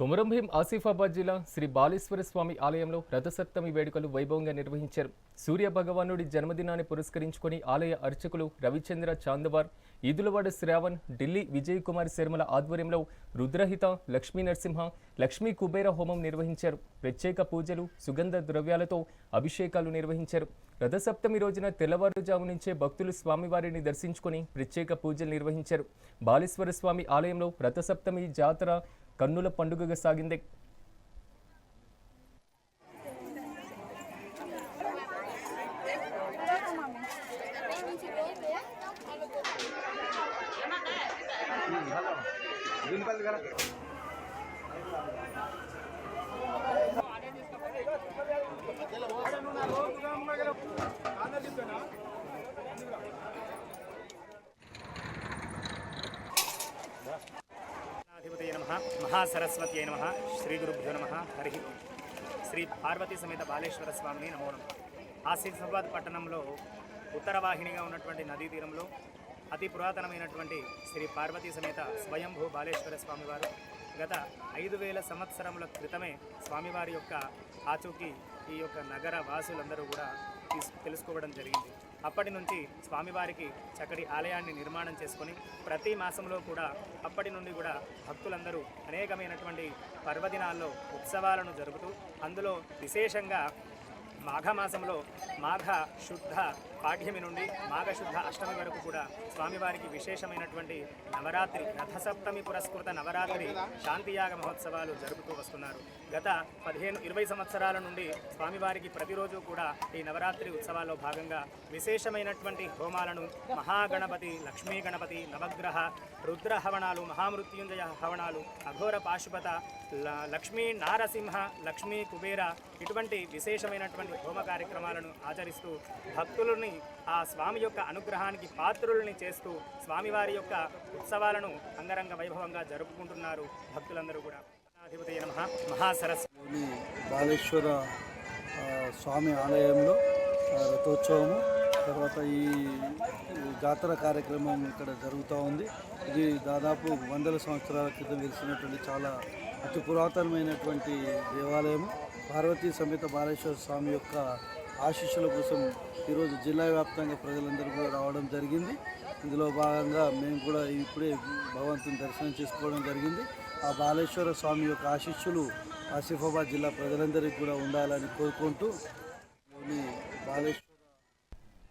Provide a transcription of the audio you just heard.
కొమరంభీం ఆసిఫాబాద్ జిల్లా శ్రీ బాలేశ్వర స్వామి ఆలయంలో రథసప్తమి వేడుకలు వైభవంగా నిర్వహించారు. సూర్య భగవానుడి జన్మదినాన్ని పురస్కరించుకొని ఆలయ అర్చకులు రవిచంద్ర చాందవార్ ఈదులవాడ శ్రావణ్ ఢిల్లీ విజయ్ కుమార్ శర్మల ఆధ్వర్యంలో రుద్రహిత లక్ష్మీ నరసింహ లక్ష్మీ కుబేర హోమం నిర్వహించారు. ప్రత్యేక పూజలు సుగంధ ద్రవ్యాలతో అభిషేకాలు నిర్వహించారు. రథసప్తమి రోజున తెల్లవారుజాము నుంచే భక్తులు స్వామివారిని దర్శించుకొని ప్రత్యేక పూజలు నిర్వహించారు. బాలేశ్వర స్వామి ఆలయంలో రథసప్తమి జాతర కన్నుల పండుగగా సాగింది. అధిపతయ నమ మహాసరస్వత్యై నమ శ్రీ గురుభ్యో నమ హరి శ్రీ పార్వతీ సమేత బాలేశ్వర స్వామిని నమో నమ ఆసిఫాబాద్ పట్టణంలో ఉత్తర వాహినిగా ఉన్నటువంటి నదీ తీరంలో అతి పురాతనమైనటువంటి శ్రీ పార్వతీ సమేత స్వయంభూ బాలేశ్వర స్వామివారు. గత ఐదు వేల సంవత్సరముల క్రితమే స్వామివారి యొక్క ఆచూకీ ఈ యొక్క నగర వాసులందరూ కూడా తెలుసుకోవడం జరిగింది. అప్పటి నుంచి స్వామివారికి చక్కటి ఆలయాన్ని నిర్మాణం చేసుకొని ప్రతి మాసంలో కూడా అప్పటి నుండి కూడా భక్తులందరూ అనేకమైనటువంటి పర్వదినాల్లో ఉత్సవాలను జరుపుతూ అందులో విశేషంగా మాఘమాసంలో మాఘ శుద్ధ పాఠ్యమి నుండి మాఘ శుద్ధ అష్టమి వరకు కూడా స్వామివారికి విశేషమైనటువంటి నవరాత్రి రథసప్తమి పురస్కృత నవరాత్రి శాంతియాగ మహోత్సవాలు జరుపుతూ వస్తున్నారు. గత పదిహేను ఇరవై సంవత్సరాల నుండి స్వామివారికి ప్రతిరోజు కూడా ఈ నవరాత్రి ఉత్సవాల్లో భాగంగా విశేషమైనటువంటి హోమాలను మహాగణపతి లక్ష్మీ గణపతి నవగ్రహ రుద్ర హవనాలు మహామృత్యుంజయ హవనాలు అఘోర పాశుపత ల- లక్ష్మీ నారసింహ లక్ష్మీ కుబేర ఇటువంటి విశేషమైనటువంటి హోమ కార్యక్రమాలను ఆచరిస్తూ భక్తులని ఆ స్వామి యొక్క అనుగ్రహానికి పాత్రుల్ని చేస్తూ స్వామివారి యొక్క ఉత్సవాలను అంగరంగ వైభవంగా జరుపుకుంటున్నారు భక్తులందరూ కూడా. అధిపతి నమ. బాలేశ్వర ఆ, స్వామి ఆలయంలో రథోత్సవము తర్వాత ఈ ఈ జాతర కార్యక్రమం ఇక్కడ జరుగుతూ ఉంది. ఇది దాదాపు వందల సంవత్సరాల క్రితం వెలిసినటువంటి చాలా అతి పురాతనమైనటువంటి దేవాలయము. పార్వతీ సమేత బాలేశ్వర స్వామి యొక్క ఆశీస్సుల కోసం ఈరోజు జిల్లా వ్యాప్తంగా ప్రజలందరూ కూడా రావడం జరిగింది. ఇందులో భాగంగా మేము కూడా ఇప్పుడే భగవంతుని దర్శనం చేసుకోవడం జరిగింది. ఆ బాలేశ్వర స్వామి యొక్క ఆశీస్సులు ఆసిఫాబాద్ జిల్లా ప్రజలందరికీ కూడా ఉండాలని కోరుకుంటూ బాలేశ్వర